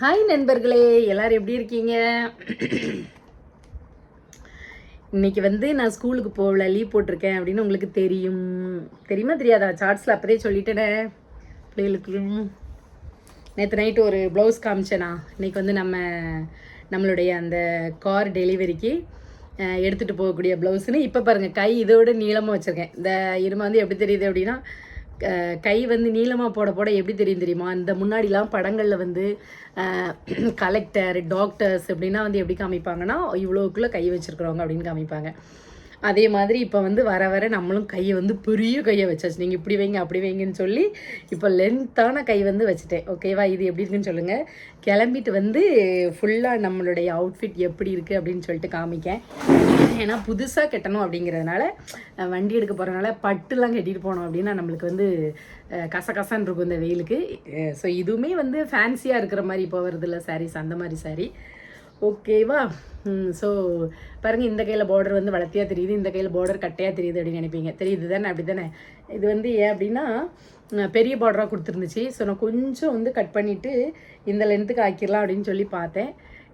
Hi நண்பர்களே. எல்லாரும் எப்படி இருக்கீங்க? இன்னைக்கு வந்து நான் ஸ்கூலுக்கு போகல லீவ் போட்டிருக்கேன் அப்படின்னு உங்களுக்கு தெரியும். தெரியுமா தெரியாதா? சார்ட்ஸில் அப்போதே சொல்லிட்டேனே. பிள்ளைகளுக்கு. நேற்று நைட்டு ஒரு ப்ளவுஸ் காமிச்சேனா. இன்னைக்கு வந்து நம்ம நம்மளுடைய அந்த கார் டெலிவரிக்கு எடுத்துகிட்டு போகக்கூடிய ப்ளவுஸ்னு இப்போ பாருங்கள் கை இதோட நீளமாக வச்சுருக்கேன். இந்த இருமை வந்து எப்படி தெரியுது அப்படின்னா கை வந்து நீளமாக போட போட எப்படி தெரியும் தெரியுமா? இந்த முன்னாடிலாம் படங்களில் வந்து கலெக்டர் டாக்டர்ஸ் அப்படின்னா வந்து எப்படி காமிப்பாங்கன்னா இவ்வளோக்குள்ளே கை வச்சுருக்குறவங்க அப்படின்னு காமிப்பாங்க. அதே மாதிரி இப்போ வந்து வர வர நம்மளும் கையை வந்து பெரிய கையை வச்சாச்சு. நீங்கள் இப்படி வைங்க அப்படி வைங்கன்னு சொல்லி இப்போ லென்த்தான கை வந்து வச்சுட்டேன். ஓகேவா இது எப்படி இருக்குன்னு சொல்லுங்கள் கிளம்பிட்டு வந்து ஃபுல்லாக நம்மளுடைய அவுட்ஃபிட் எப்படி இருக்குது அப்படின்னு சொல்லிட்டு காமிக்கேன். ஏன்னா புதுசாக கட்டணும் அப்படிங்கிறதுனால வண்டி எடுக்க போகிறதுனால பட்டுலாம் கட்டிட்டு போனோம் அப்படின்னா நம்மளுக்கு வந்து கசகசான்னு கசகசன்னு இருக்கும் இந்த வெயிலுக்கு. ஸோ இதுவுமே வந்து ஃபேன்சியாக இருக்கிற மாதிரி இப்போ வருதுல்ல சாரீஸ் அந்த மாதிரி சாரீ ஓகேவா ஸோ பாருங்கள் இந்த கையில் பார்டர் வந்து வளர்த்தியாக தெரியுது இந்த கையில் பார்டர் கட்டையாக தெரியுது அப்படின்னு நினைப்பீங்க. தெரியுது தானே? அப்படி தானே இது வந்து ஏன் அப்படின்னா பெரிய பார்டராக கொடுத்துருந்துச்சு. ஸோ நான் கொஞ்சம் வந்து கட் பண்ணிவிட்டு இந்த லென்த்துக்கு ஆக்கிடலாம் அப்படின்னு சொல்லி பார்த்தேன்.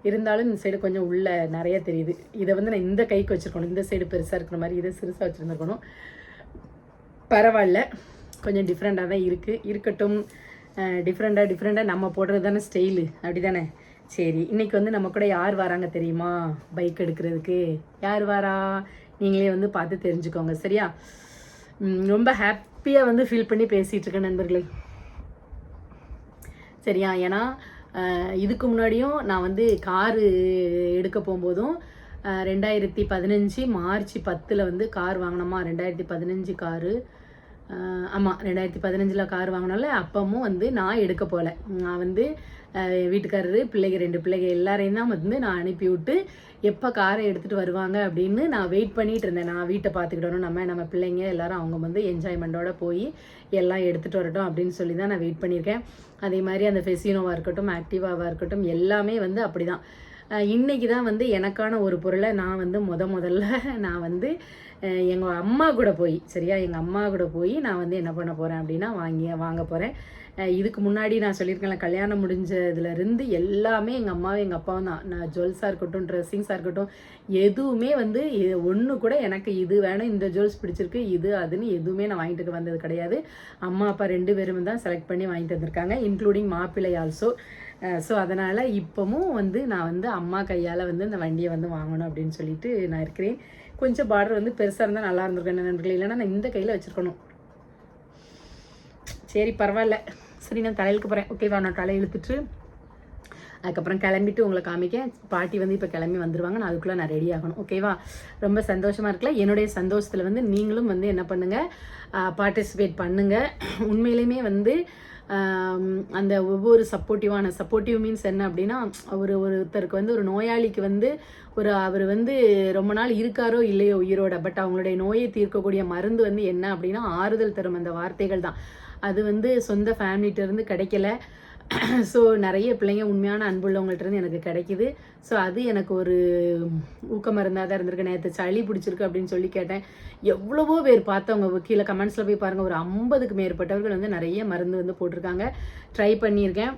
இருந்தாலும் இந்த சைடு கொஞ்சம் உள்ளே நிறைய தெரியுது. இதை வந்து நான் இந்த கைக்கு வச்சுருக்கணும். இந்த சைடு பெருசாக இருக்கிற மாதிரி இதை சிறுசாக வச்சுருந்துருக்கணும். பரவாயில்ல. கொஞ்சம் டிஃப்ரெண்ட்டாக தான் இருக்குது இருக்கட்டும். டிஃப்ரெண்ட்டாக டிஃப்ரெண்ட்டாக நம்ம போடுறது தானே ஸ்டைலு அப்படி தானே சரி இன்னைக்கு வந்து நம்ம கூட யார் வராங்க தெரியுமா? பைக் எடுக்கிறதுக்கு. யார் வரா? நீங்களே வந்து பார்த்து தெரிஞ்சுக்கோங்க சரியா? ரொம்ப ஹாப்பியாக வந்து ஃபீல் பண்ணி பேசிகிட்டு இருக்கேன் நண்பர்களே. சரியா? ஏன்னா இதுக்கு முன்னாடியும் நான் வந்து காரு எடுக்க போகும்போதும் ரெண்டாயிரத்தி பதினஞ்சு மார்ச் பத்தில் வந்து கார் வாங்கினோமா? ரெண்டாயிரத்தி பதினஞ்சு காரு. ஆமாம் ரெண்டாயிரத்தி பதினஞ்சில் கார் வாங்கினால அப்பமும் வந்து நான் எடுக்க போகல நான் வந்து வீட்டுக்காரரு பிள்ளைங்க ரெண்டு பிள்ளைங்க எல்லாரையும் தான் வந்து நான் அனுப்பி விட்டு எப்போ காரை எடுத்துகிட்டு வருவாங்க அப்படின்னு நான் வெயிட் பண்ணிகிட்டு இருந்தேன். நான் வீட்டை பார்த்துக்கிட்டோம் நம்ம நம்ம பிள்ளைங்க எல்லாரும் அவங்க வந்து என்ஜாய்மெண்ட்டோட போய் எல்லாம் எடுத்துகிட்டு வரட்டும் அப்படின்னு சொல்லி தான் நான் வெயிட் பண்ணியிருக்கேன். அதே மாதிரி அந்த ஃபெசினோவாக இருக்கட்டும் ஆக்டிவாவாக இருக்கட்டும் எல்லாமே வந்து அப்படி தான் இன்றைக்கி தான் வந்து எனக்கான ஒரு பொருளை நான் வந்து முத முதல்ல நான் வந்து எங்கள் அம்மா கூட போய் சரியா? எங்கள் அம்மா கூட போய் நான் வந்து என்ன பண்ண போகிறேன் அப்படின்னா வாங்கி வாங்க போகிறேன் இதுக்கு முன்னாடி நான் சொல்லியிருக்கேன்ல கல்யாணம் முடிஞ்சதுலேருந்து எல்லாமே எங்கள் அம்மாவும் எங்கள் அப்பாவும் தான். நான் ஜுவல்ஸாக இருக்கட்டும் ட்ரெஸ்ஸிங்ஸாக இருக்கட்டும் எதுவுமே வந்து ஒன்று கூட எனக்கு இது வேணும் இந்த ஜுவல்ஸ் பிடிச்சிருக்கு இது அதுன்னு எதுவுமே நான் வாங்கிட்டு வந்தது கிடையாது. அம்மா அப்பா ரெண்டு பேரும் தான் செலக்ட் பண்ணி வாங்கிட்டு வந்திருக்காங்க இன்க்ளூடிங் மாப்பிள்ளை ஆல்சோ ஸோ அதனால் இப்போவும் வந்து நான் வந்து அம்மா கையால் வந்து இந்த வண்டியை வந்து வாங்கணும் அப்படின்னு சொல்லிட்டு நான் இருக்கிறேன். கொஞ்சம் பார்டர் வந்து பெருசாக இருந்தால் நல்லா இருந்திருக்கேன் என்ன நண்பர்களே? இல்லைன்னா நான் இந்த கையில் வச்சுருக்கணும். சரி பரவாயில்ல. சரி நான் தலையிலுக்கு போகிறேன் ஓகேவா நான் தலை இழுத்துட்டு அதுக்கப்புறம் கிளம்பிட்டு உங்களை காமிக்க பாட்டி வந்து இப்போ கிளம்பி வந்துருவாங்க. நான் அதுக்குள்ளே நான் ரெடி ஆகணும். ஓகேவா ரொம்ப சந்தோஷமாக இருக்கல என்னுடைய சந்தோஷத்தில் வந்து நீங்களும் வந்து என்ன பண்ணுங்கள் பார்ட்டிசிபேட் பண்ணுங்கள் உண்மையிலுமே வந்து அந்த ஒவ்வொரு சப்போர்ட்டிவான சப்போர்ட்டிவ் மீன்ஸ் என்ன அப்படின்னா ஒரு ஒருத்தருக்கு வந்து ஒரு நோயாளிக்கு வந்து ஒரு அவர் வந்து ரொம்ப நாள் இருக்காரோ இல்லையோ உயிரோட பட் அவங்களுடைய நோயை தீர்க்கக்கூடிய மருந்து வந்து என்ன அப்படின்னா ஆறுதல் தரும் அந்த வார்த்தைகள் தான். அது வந்து சொந்த ஃபேமிலிட்ட இருந்து கிடைக்கல. ஸோ நிறைய பிள்ளைங்க உண்மையான அன்புள்ளவங்கள்ட்ட இருந்து எனக்கு கிடைக்குது. ஸோ அது எனக்கு ஒரு ஊக்க மருந்தாக தான் இருந்திருக்கு. நேற்று சளி பிடிச்சிருக்கு அப்படின்னு சொல்லி கேட்டேன். எவ்வளவோ பேர் பார்த்தவங்க கீழே கமெண்ட்ஸில் போய் பாருங்கள் ஒரு ஐம்பதுக்கு மேற்பட்டவர்கள் வந்து நிறைய மருந்து வந்து போட்டிருக்காங்க. ட்ரை பண்ணியிருக்கேன்.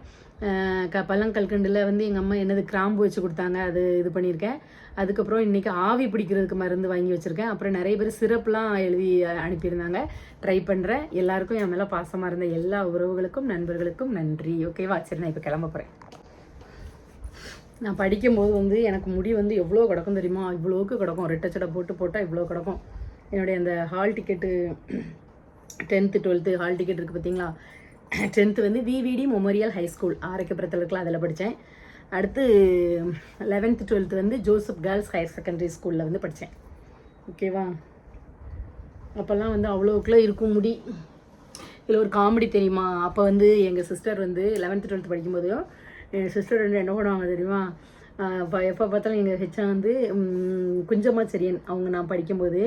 க பழங்கல்கண்டில் வந்து எங்கள் அம்மா என்னது கிராம்பு வச்சு கொடுத்தாங்க. அது இது பண்ணியிருக்கேன். அதுக்கப்புறம் இன்றைக்கி ஆவி பிடிக்கிறதுக்கு மருந்து வாங்கி வச்சுருக்கேன். அப்புறம் நிறைய பேர் சிறப்புலாம் எழுதி அனுப்பியிருந்தாங்க. ட்ரை பண்ணுறேன் எல்லாருக்கும் என் மேலே பாசமாக இருந்த எல்லா உறவுகளுக்கும் நண்பர்களுக்கும் நன்றி. ஓகேவா சரி நான் இப்போ கிளம்ப போகிறேன் நான் படிக்கும்போது வந்து எனக்கு முடி வந்து எவ்வளோ கிடக்கும் தெரியுமா? இவ்வளோக்கு கிடக்கும். ரெட்டச்சடை போட்டு போட்டால் இவ்வளோ கிடக்கும். என்னுடைய அந்த hall ticket tenth twelfth hall ticket இருக்குது பார்த்தீங்களா டென்த்து வந்து விவிடி மெமோரியல் ஹை ஸ்கூல் ஆரோக்கியபுரத்தில் இருக்கலாம் அதில் படித்தேன். அடுத்து லெவன்த்து டுவெல்த்து வந்து ஜோசப் கேர்ள்ஸ் ஹையர் செகண்டரி ஸ்கூலில் வந்து படித்தேன். ஓகேவா அப்போல்லாம் வந்து அவ்வளோக்குள்ளே இருக்கும் முடி. இதில் ஒரு காமெடி தெரியுமா? அப்போ வந்து எங்கள் சிஸ்டர் வந்து லெவன்த்து டுவெல்த்து படிக்கும்போதும் எங்கள் சிஸ்டர் வந்து என்ன பண்ணுவாங்க தெரியுமா? எப்போ பார்த்தாலும் எங்கள் ஹெச்ஆ வந்து குஞ்சமா குஞ்சம்மா செரியன் அவங்க நான் படிக்கும்போது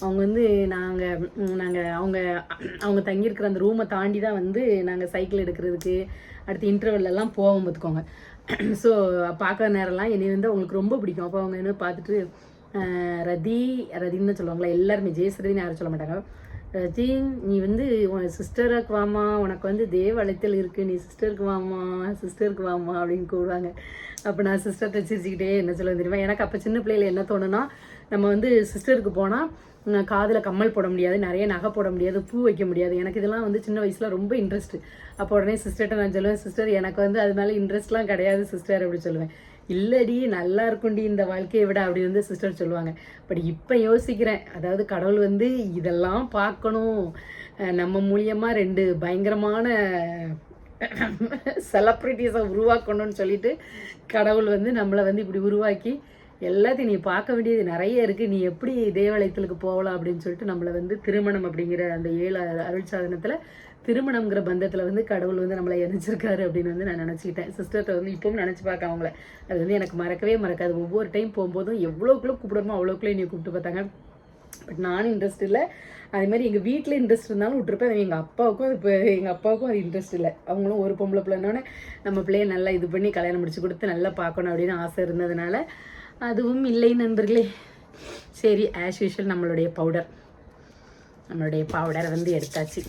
அவங்க வந்து நாங்கள் நாங்கள் அவங்க அவங்க தங்கியிருக்கிற அந்த ரூமை தாண்டி தான் வந்து நாங்கள் சைக்கிள் எடுக்கிறதுக்கு அடுத்து இன்டர்வெல்லாம் போவோம் பார்த்துக்கோங்க ஸோ பார்க்குற நேரம்லாம் என்னை வந்து அவங்களுக்கு ரொம்ப பிடிக்கும். அப்போ அவங்க என்ன பார்த்துட்டு ரதி ரதின்னு சொல்லுவாங்களா எல்லாருமே ஜெயஸ்ரதின்னு யாரும் சொல்ல மாட்டாங்க. ரதி நீ வந்து உன் சிஸ்டருக்கு வாமா உனக்கு வந்து தேவ அழைத்தல் இருக்குது நீ சிஸ்டருக்கு வாமா சிஸ்டருக்கு வாமா அப்படின்னு கூடுவாங்க அப்போ நான் சிஸ்டர்கிட்ட சிரிச்சுக்கிட்டே என்ன சொல்ல தெரியுமா? எனக்கு அப்போ சின்ன பிள்ளையில என்ன தோணுன்னா நம்ம வந்து சிஸ்டருக்கு போனால் காதில் கம்மல் போட முடியாது நிறைய நகை போட முடியாது பூ வைக்க முடியாது. எனக்கு இதெல்லாம் வந்து சின்ன வயசில் ரொம்ப இன்ட்ரெஸ்ட் அப்போ உடனே சிஸ்டர்கிட்ட நான் சொல்லுவேன் சிஸ்டர் எனக்கு வந்து அது மேலே இன்ட்ரெஸ்ட்லாம் கிடையாது சிஸ்டர் அப்படி சொல்லுவேன். இல்லடி நல்லா இருக்கும்டி இந்த வாழ்க்கையை விட அப்படி வந்து சிஸ்டர் சொல்லுவாங்க. பட் இப்போ யோசிக்கிறேன். அதாவது கடவுள் வந்து இதெல்லாம் பார்க்கணும். நம்ம மூலியமாக ரெண்டு பயங்கரமான செலப்ரிட்டிஸை உருவாக்கணும்னு சொல்லிட்டு கடவுள் வந்து நம்மளை வந்து இப்படி உருவாக்கி எல்லாத்தையும் நீ பார்க்க வேண்டியது நிறைய இருக்குது நீ எப்படி தேவாலயத்துக்கு போகலாம் அப்படின்னு சொல்லிட்டு நம்மளை வந்து திருமணம் அப்படிங்கிற அந்த ஏழு அருள் சாதனத்தில் திருமணம்ங்கிற பந்தத்தில் வந்து கடவுள் வந்து நம்மளை இணைச்சிருக்காரு அப்படின்னு வந்து நான் நினச்சிக்கிட்டேன். சிஸ்டர்கிட்ட வந்து இப்போவும் நினச்சி பார்க்க அவங்கள. அது வந்து எனக்கு மறக்கவே மறக்காது. ஒவ்வொரு டைம் போகும்போதும் எவ்வளோக்குள்ள கூப்பிடணுமோ அவ்வளோக்குள்ளே என்னை கூப்பிட்டு பார்த்தாங்க. பட் நானும் இன்ட்ரெஸ்ட் இல்லை. அதே மாதிரி எங்கள் வீட்டில் இன்ட்ரெஸ்ட் இருந்தாலும் விட்டுருப்பேன். எங்கள் அப்பாவுக்கும் அது இப்போ எங்கள் அப்பாவுக்கும் அது இன்ட்ரெஸ்ட் இல்லை. அவங்களும் ஒரு பொம்பளை பிள்ளைனோடனே நம்ம பிள்ளைய நல்லா இது பண்ணி கல்யாணம் முடிச்சு கொடுத்து நல்லா பார்க்கணும் அப்படின்னு ஆசை இருந்ததுனால அதுவும் இல்லை நண்பர்களே. சரி ஆஸ் யூஷுவல் நம்மளுடைய பவுடர் நம்மளுடைய பவுடரை வந்து எடுத்தாச்சு.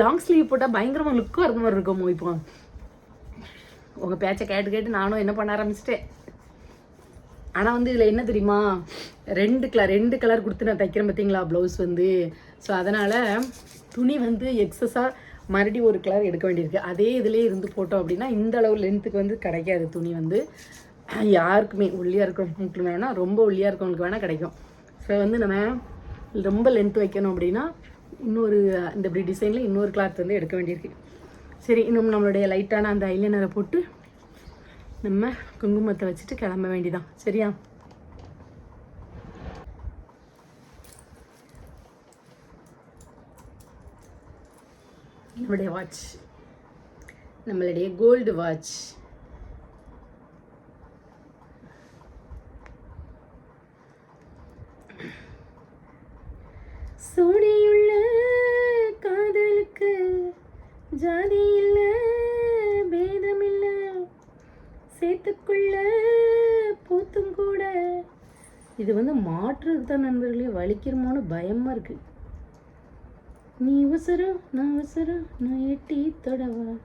லாங் ஸ்லீவ் போட்டால் பயங்கரமாக லுக்காக இருந்த மாதிரி இருக்கும் இப்போ உங்கள் பேச்சை கேட்டு கேட்டு நானும் என்ன பண்ண ஆரம்பிச்சிட்டேன். ஆனால் வந்து இதில் என்ன தெரியுமா? ரெண்டு கலர் ரெண்டு கலர் கொடுத்து நான் தைக்கிறேன் பார்த்தீங்களா ப்ளவுஸ் வந்து. ஸோ அதனால் துணி வந்து எக்ஸஸாக மறுபடியும் ஒரு கலர் எடுக்க வேண்டியிருக்கு. அதே இதிலே இருந்து போட்டோம் அப்படின்னா இந்த அளவு லென்த்துக்கு வந்து கிடைக்காது துணி வந்து. யாருக்குமே ஒல்லியாக இருக்கிறவங்களுக்கு வேணால் ரொம்ப ஒல்லியாக இருக்கிறவங்களுக்கு வேணால் கிடைக்கும். ஸோ வந்து நம்ம ரொம்ப லென்த் வைக்கணும் அப்படின்னா இன்னொரு இந்த இப்படி டிசைனில் இன்னொரு கிளாத் வந்து எடுக்க வேண்டியிருக்கு. சரி இன்னும் நம்மளுடைய லைட்டான அந்த ஐலைனரை போட்டு நம்ம குங்குமத்தை வச்சுட்டு கிளம்ப வேண்டிதான். சரியா? நம்மளுடைய வாட்ச் நம்மளுடைய கோல்டு வாட்ச் ஜாதி இல்ல பேதம் இல்லை சேர்த்துக்குள்ள பூத்தும் கூட. இது வந்து மாற்றுறது தான் நண்பர்களே வலிக்கிறமோன்னு பயமாக இருக்கு. நீ உசரம் நான் உசரம் நான் எட்டி தொடவா.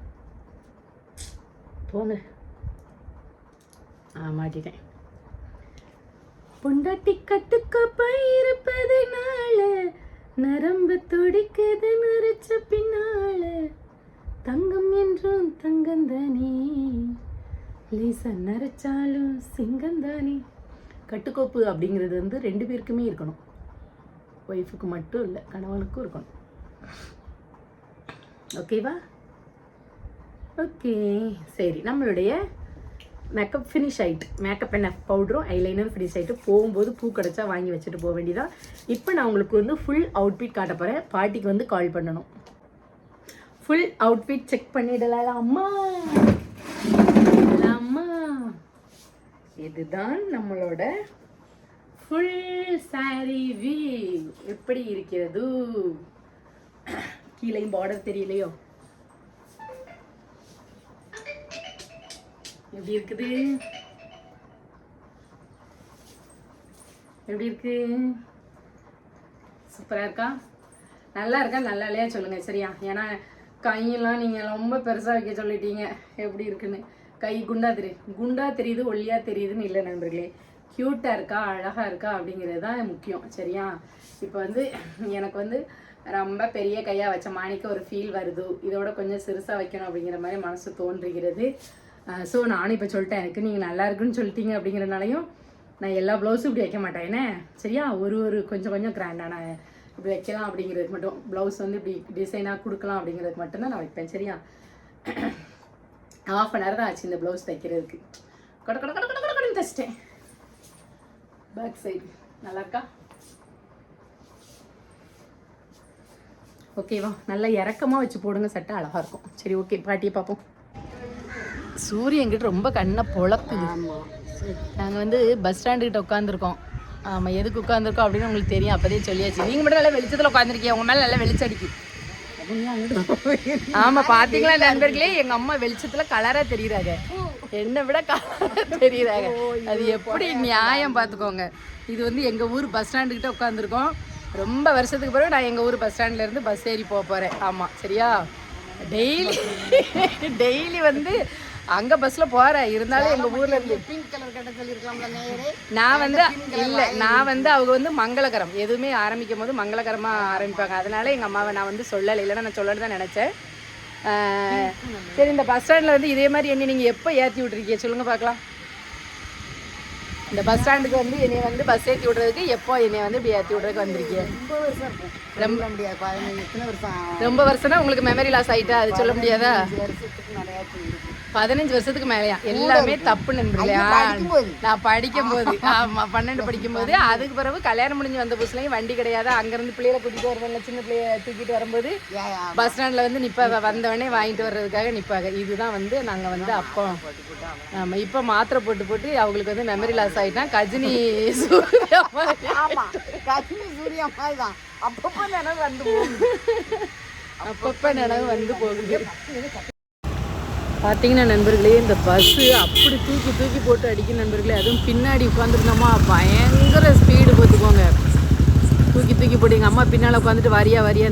போங்க. ஆ மாட்டிட்டேன். பொண்டாட்டி கட்டுக்கோப்பா இருப்பதுனால நரம்பு துடிக்குது நரைச்ச பின்னால். தங்கம் என்றும் தங்கந்தானே. லேசா நரைச்சாலும் சிங்கந்தானே. கட்டுக்கோப்பு அப்படிங்கிறது வந்து ரெண்டு பேருக்குமே இருக்கணும். ஒய்ஃபுக்கு மட்டும் இல்லை கணவனுக்கும் இருக்கணும். ஓகேவா ஓகே சரி நம்மளுடைய மேக்கப் ஃபினிஷ் ஆயிட்டு மேக்கப் என்ன பவுடரும் ஐலைனரும் ஃபினிஷ் ஆகிட்டு போகும்போது பூ கிடச்சா வாங்கி வச்சுட்டு போக வேண்டியதான் இப்போ நான் உங்களுக்கு வந்து ஃபுல் அவுட்ஃபிட் காட்ட போகிறேன் பாட்டிக்கு வந்து கால் பண்ணணும். ஃபுல் அவுட்ஃபிட் செக் பண்ணிடலாம் அம்மா. அம்மா. இதுதான் நம்மளோட ஃபுல் சாரி view. எப்படி இருக்கிறது? கீழே பார்டர் தெரியலையோ? எப்படி இருக்குது? எப்படி இருக்கு? சூப்பராக இருக்கா? நல்லா இருக்கா? நல்லா இல்லையா? சொல்லுங்க சரியா? ஏன்னா கையெல்லாம் நீங்கள் ரொம்ப பெருசாக வைக்க சொல்லிட்டீங்க. எப்படி இருக்குன்னு. கை குண்டா தெரியுது குண்டா தெரியுது ஒல்லியாக தெரியுதுன்னு இல்லை நண்பர்களே. க்யூட்டாக இருக்கா அழகாக இருக்கா அப்படிங்கிறது தான் முக்கியம் சரியா? இப்போ வந்து எனக்கு வந்து ரொம்ப பெரிய கையாக வச்ச மாணிக்க ஒரு ஃபீல் வருது. இதோட கொஞ்சம் சிறுசாக வைக்கணும் அப்படிங்கிற மாதிரி மனசு தோன்றுகிறது. ஸோ நானும் இப்போ சொல்லிட்டேன் எனக்கு நீங்கள் நல்லா இருக்குன்னு சொல்லிட்டீங்க அப்படிங்கிறனாலையும் நான் எல்லா ப்ளவுஸும் இப்படி வைக்க மாட்டேன் என்ன? சரியா? ஒரு ஒரு கொஞ்சம் கொஞ்சம் கிராண்டான இப்படி வைக்கலாம் அப்படிங்கிறதுக்கு மட்டும். ப்ளவுஸ் வந்து இப்படி டிசைனாக கொடுக்கலாம் அப்படிங்கிறதுக்கு மட்டும்தான் நான் வைப்பேன் சரியா? ஆஃப் அன் ஹவர் தான் ஆச்சு இந்த ப்ளவுஸ் தைக்கிறதுக்கு. கொட கொட கொட கொட கொட கொடன்னு தைச்சிட்டேன். பேக் சைடு நல்லா இருக்கா? ஓகேவா நல்லா இறக்கமாக வச்சு போடுங்க சட்டை அழகாக இருக்கும். சரி ஓகே பாட்டியை பார்ப்போம். சூரியன் கிட்ட ரொம்ப கண்ணை பொழக்குது நாங்கள் வந்து பஸ் ஸ்டாண்டு கிட்ட உட்காந்துருக்கோம் ஆமாம் எதுக்கு உட்காந்துருக்கோம் அப்படின்னு உங்களுக்கு தெரியும். அப்போதே சொல்லியாச்சு. நீங்கள் மட்டும் நல்லா வெளிச்சத்தில் உட்காந்துருக்கீங்க உங்கள் மேலே நல்லா வெளிச்சடிக்கு. ஆமாம் பார்த்தீங்களா நண்பர்களே? எங்கள் அம்மா வெளிச்சத்தில் கலராக தெரியுறாங்க. என்னை விட கலராக தெரியுறாங்க. அது எப்படி நியாயம் பார்த்துக்கோங்க இது வந்து எங்கள் ஊர் பஸ் ஸ்டாண்டுக்கிட்ட உட்காந்துருக்கோம் ரொம்ப வருஷத்துக்கு பிறகு நான் எங்கள் ஊர் பஸ் ஸ்டாண்ட்லேருந்து பஸ் ஏறி போக போகிறேன் ஆமாம் சரியா? டெய்லி டெய்லி வந்து அங்கே பஸ்ஸில் போகிறேன் இருந்தாலும் எங்கள் ஊரில் இருந்து பிங்க் கலர் கட்ட சொல்லியிருக்கலாம்ல நான் வந்து இல்லை நான் வந்து அவங்க வந்து மங்களகரம். எதுவுமே ஆரம்பிக்கும் போது மங்களகரமாக ஆரம்பிப்பாங்க. அதனால எங்கள் அம்மாவை நான் வந்து சொல்லலை. இல்லைன்னா நான் சொல்லணும் தான் நினச்சேன். சரி இந்த பஸ் ஸ்டாண்டில் வந்து இதே மாதிரி என்ன நீங்கள் எப்போ ஏற்றி விட்ருக்கீங்க சொல்லுங்கள் பார்க்கலாம். இந்த பஸ் ஸ்டாண்டுக்கு வந்து என்னை வந்து பஸ் ஏற்றி விட்றதுக்கு எப்போ என்னை வந்து இப்படி ஏற்றி விட்றதுக்கு வந்திருக்கீங்க? ரொம்ப ரொம்ப வருஷம் ரொம்ப வருஷம்னா உங்களுக்கு மெமரி லாஸ் ஆயிட்டா? அது சொல்ல முடியாதா? பதினஞ்சு வருஷத்துக்கு மேலயா. எல்லாமே தப்பு நண்பர்களே. படிக்கும்போது. நான் படிக்கும் போது ஆமா பன்னெண்டு படிக்கும் போது அதுக்கு பிறகு கல்யாணம் முடிஞ்சு வந்த புதுசுலயும் வண்டி கிடையாது. அங்கிருந்து பிள்ளைகளை கூட்டிட்டு வருவேன்ல சின்ன பிள்ளைய தூக்கிட்டு வரும்போது. பஸ் ஸ்டாண்ட்ல வந்து நிப்ப வந்தவனே வாங்கிட்டு வர்றதுக்காக நிப்பாங்க இதுதான் வந்து நாங்க வந்து அப்போ ஆமா இப்ப மாத்திரை போட்டு போட்டு அவங்களுக்கு வந்து மெமரி லாஸ் ஆயிட்டா கஜினி சூர்யா கஷ்மி சூர்யா மாதிரி தான் அப்பப்போ நினைவு வந்து போகுது. அப்பப்ப நினைவு வந்து போகுது. பார்த்தீங்கன்னா நண்பர்களே இந்த பஸ்ஸு அப்படி தூக்கி தூக்கி போட்டு அடிக்கும் நண்பர்களே அதுவும் பின்னாடி உட்காந்துருந்தோமா பயங்கர ஸ்பீடு பார்த்துக்கோங்க தூக்கி தூக்கி போட்டு எங்கள் அம்மா பின்னால் உட்காந்துட்டு வரியா வரியா